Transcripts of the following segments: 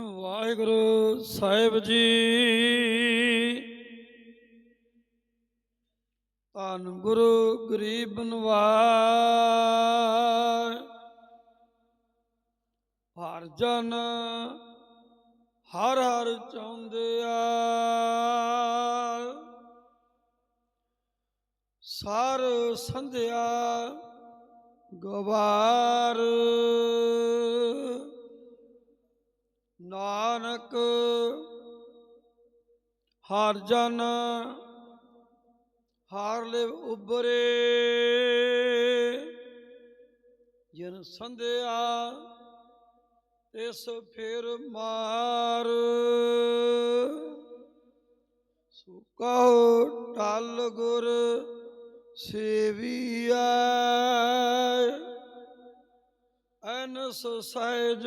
ਵਾਹਿਗੁਰੂ ਸਾਹਿਬ ਜੀ। ਧੰਨ ਗੁਰੂ ਗਰੀਬ ਨਵਾਜ ਹਰ ਜਨ ਹਰ ਹਰ ਚਾਹੁੰਦੇ ਆ। ਸਾਰ ਸੰਧਿਆ ਗਵਾਰ। ਨਾਨਕ, ਹਰ ਜਨ, ਹਾਰ ਲਿਵ ਉਬਰੇ ਜਨ ਸੰਧਿਆ ਇਸ ਫੇਰ ਮਾਰ। ਸੋ ਕਹੋ ਟਲ ਗੁਰ ਸੇਵੀਐ। ਅਨਸ ਸਹਿਜ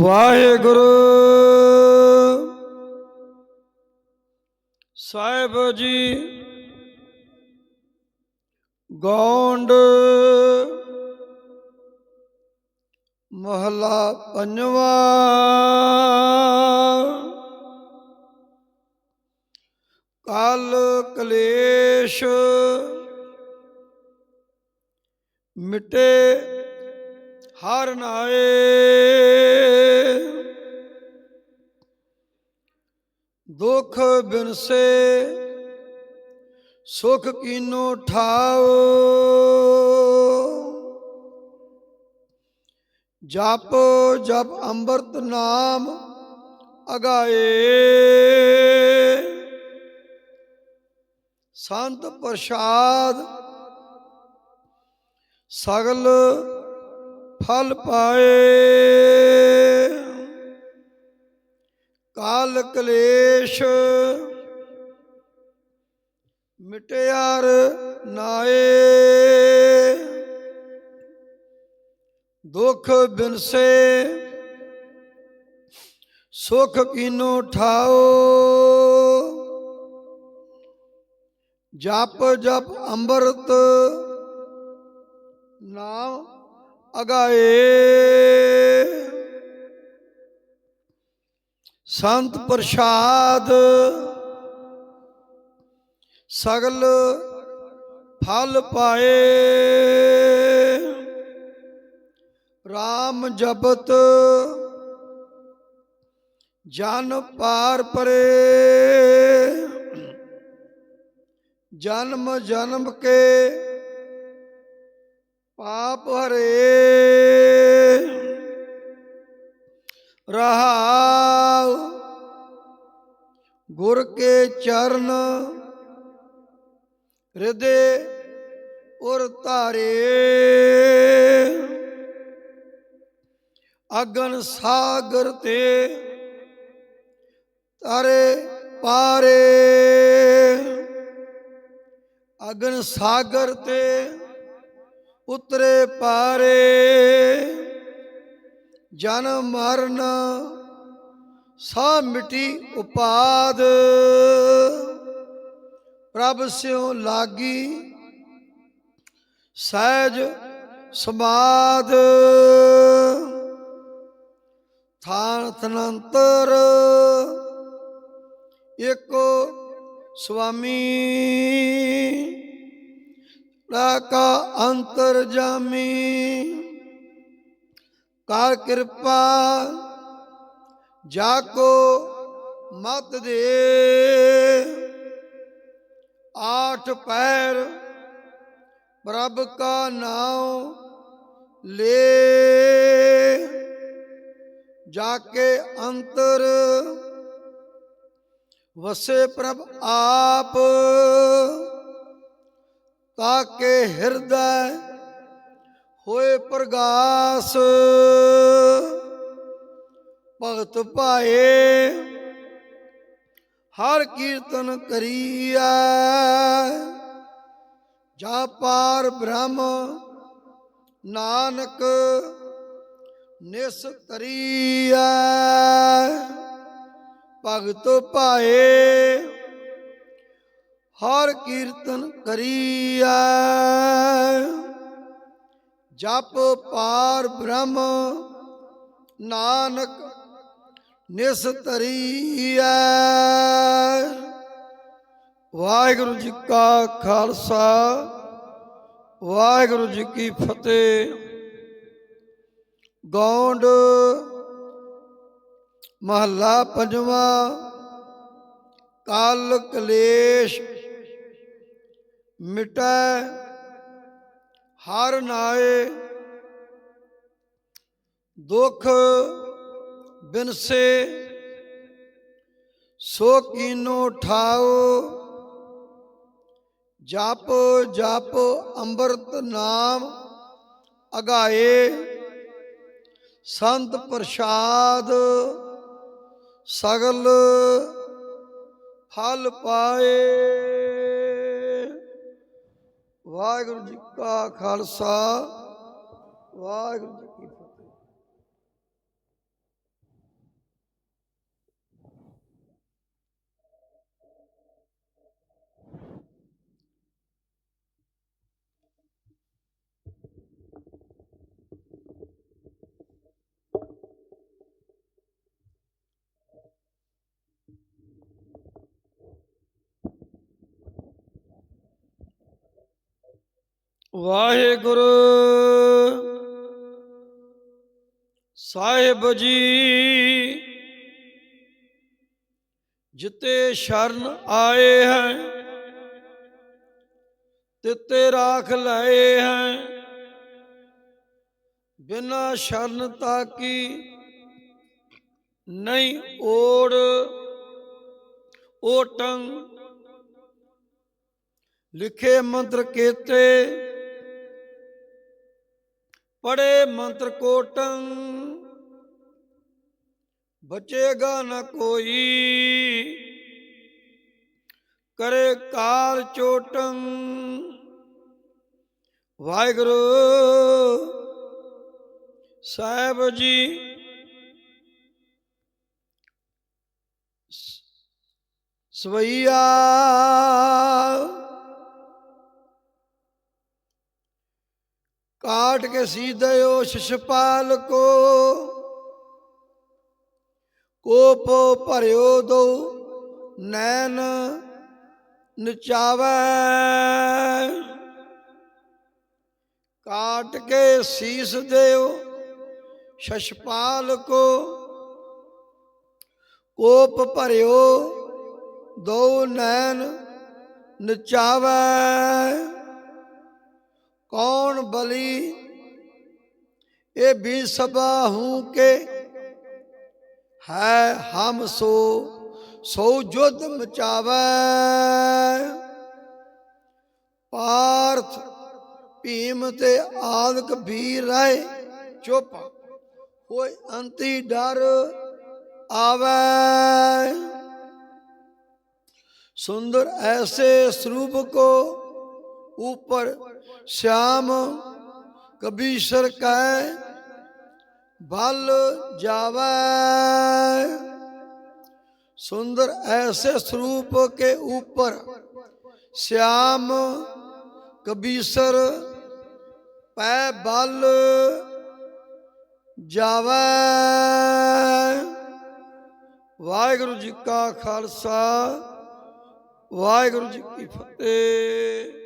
ਵਾਹਿਗੁਰੂ। ਸਾਹਿਬ ਜੀ ਗੌਂਡ ਮਹਲਾ ਪੰਜਵਾ। ਕਾਲ ਕਲੇਸ਼ ਮਿਟੇ ਹਰ ਨਾਏ। ਦੁਖ ਬਿਨਸੇ ਸੁਖ ਕੀਨੋ ਠਾਓ ਜਪ ਜਪ ਅੰਮ੍ਰਿਤ ਨਾਮ ਅਗਾਏ। ਸੰਤ ਪ੍ਰਸਾਦ ਸਗਲ ਫਲ ਪਾਏ। ਕਾਲ ਕਲੇਸ਼ ਮਿਟਿਆਰ ਨਾਏ। ਦੁਖ ਬਿਨਸੇ। ਸੁਖ ਕੀਨੋ ਠਾਓ। ਜਪ ਜਪ ਅੰਮ੍ਰਿਤ ਨਾਮ ਅਗਾਏ। ਸੰਤ ਪ੍ਰਸਾਦ। ਸਗਲ ਫਲ ਪਾਏ। RAM ਜਪਤ ਜਨ ਪਾਰ ਪਰੇ। ਜਨਮ ਜਨਮ ਕੇ ਪਾਪ ਹਰੇ। ਰਹਾਉ ਗੁਰ ਕੇ ਚਰਨ ਹਿਰਦੇ ਉਰ ਧਾਰੇ। ਅਗਨ ਸਾਗਰ ਤੇ ਤਾਰੇ ਪਾਰੇ। ਅਗਨ ਸਾਗਰ ਤੇ ਉਤਰੇ ਪਾਰੇ। ਜਨ ਮਰਨ ਸਾ ਮਿਟੀ ਉਪਾਦ। ਪ੍ਰਭ ਸਿਉ ਲਾਗੀ, ਸਹਿਜ ਸਮਾਦ। ਥਾਨ ਤਨੰਤਰ ਏਕੋ ਸੁਆਮੀ। ਰਾਕਾ ਅੰਤਰ ਜਾਮੀ, ਕਰ ਕਿਰਪਾ ਜਾ ਕੋ ਮਤ ਦੇ ਆਠ ਪੈਰ ਪ੍ਰਭ ਕਾ ਨਾਮ ਲੇ। ਜਾ ਕੇ ਅੰਤਰ ਵਸੇ ਪ੍ਰਭ ਆਪ ਤਾਕੇ ਹਿਰਦੈ ਹੋਏ ਪ੍ਰਗਾਸ। ਭਗਤ ਭਾਏ, ਹਰ ਕੀਰਤਨ ਕਰੀਐ। ਜਾ ਪਾਰ ਬ੍ਰਹਮ ਨਾਨਕ ਨਿਸ ਤਰੀਐ ਭਗਤ ਭਾਏ, ਹਰ ਕੀਰਤਨ ਕਰੀਐ। ਜਪ ਪਾਰ ਬ੍ਰਹਮ ਨਾਨਕ ਨਿਸ ਤਰੀਐ ਵਾਹਿਗੁਰੂ ਜੀ ਕਾ ਖਾਲਸਾ, ਵਾਹਿਗੁਰੂ ਜੀ ਕੀ ਫਤਿਹ। ਗੌਂਡ ਮਹੱਲਾ ਪੰਜਵਾਂ, ਕਾਲ ਕਲੇਸ਼ ਮਿਟੈ, ਹਰ ਨਾਏ ਦੁੱਖ ਬਿਨਸੇ ਸੋ ਕੀਨੋ ਠਾਓ ਜਪ ਜਪ ਅੰਮ੍ਰਿਤ ਨਾਮ ਅਗਾਏ, ਸੰਤ ਪ੍ਰਸਾਦ ਸਗਲ ਫਲ ਪਾਏ। ਵਾਹਿਗੁਰੂ ਜੀ ਕਾ ਖਾਲਸਾ, ਵਾਹਿਗੁਰੂ ਜੀ ਕੀ ਵਾਹਿਗੁਰੂ। ਸਾਹਿਬ ਜੀ, ਜਿਤੇ ਸ਼ਰਨ ਆਏ ਹੈ, ਤਿਤੇ ਰਾਖ ਲਏ ਹੈ, ਬਿਨਾ ਸ਼ਰਨ ਤਾਕੀ ਨਹੀਂ ਓੜ। ਓਟੰ ਲਿਖੇ ਮੰਤਰ ਕੇਤੇ ਪੜੇ ਮੰਤਰ ਕੋਟੰ ਬਚੇਗਾ ਨਾ ਕੋਈ। ਕਰੇ ਕਾਲ ਚੋਟੰ ਵਾਹਿਗੁਰੂ ਸਾਹਿਬ ਜੀ। ਸਵਈਆ ਕਾਟ ਕੇ ਸੀਧਿਓ ਸ਼ਿਸ਼ਪਾਲ ਕੋ। ਕੋਪ ਭਰਿਓ ਦੋ ਨੈਣ ਨਚਾਵੈ। ਕਾਟ ਕੇ ਸੀਸ ਦਿਓ ਸ਼ਸ਼ਪਾਲ ਕੋ। ਕੋਪ ਭਰਿਓ ਦੋ ਨੈਣ ਨਚਾਵੈ। ਕੌਣ ਬਲੀ? ਇਹ ਵੀ ਸਭਾ ਹੂੰ ਕੇ ਹੈ ਹਮ ਸੋ ਸੋ ਜੁਦ ਮਚਾਵੇ। ਪਾਰਥ ਭੀਮ ਤੇ ਆਦਿਕ ਵੀਰ ਰਾਏ ਚੁੱਪ, ਹੋਏ ਅੰਤੀ ਡਰ ਆਵੇ। ਸੁੰਦਰ ਐਸੇ ਸਰੂਪ ਕੋ ऊपर श्याम कबीर कै बल जावै सुंदर ऐसे स्वरूप के ऊपर श्याम कबीसर पै बल ਜਾਵੈ ਵਾਹਿਗੁਰੂ ਜੀ ਕਾ ਖਾਲਸਾ ਵਾਹਿਗੁਰੂ ਜੀ ਕੀ ਫਤਿਹ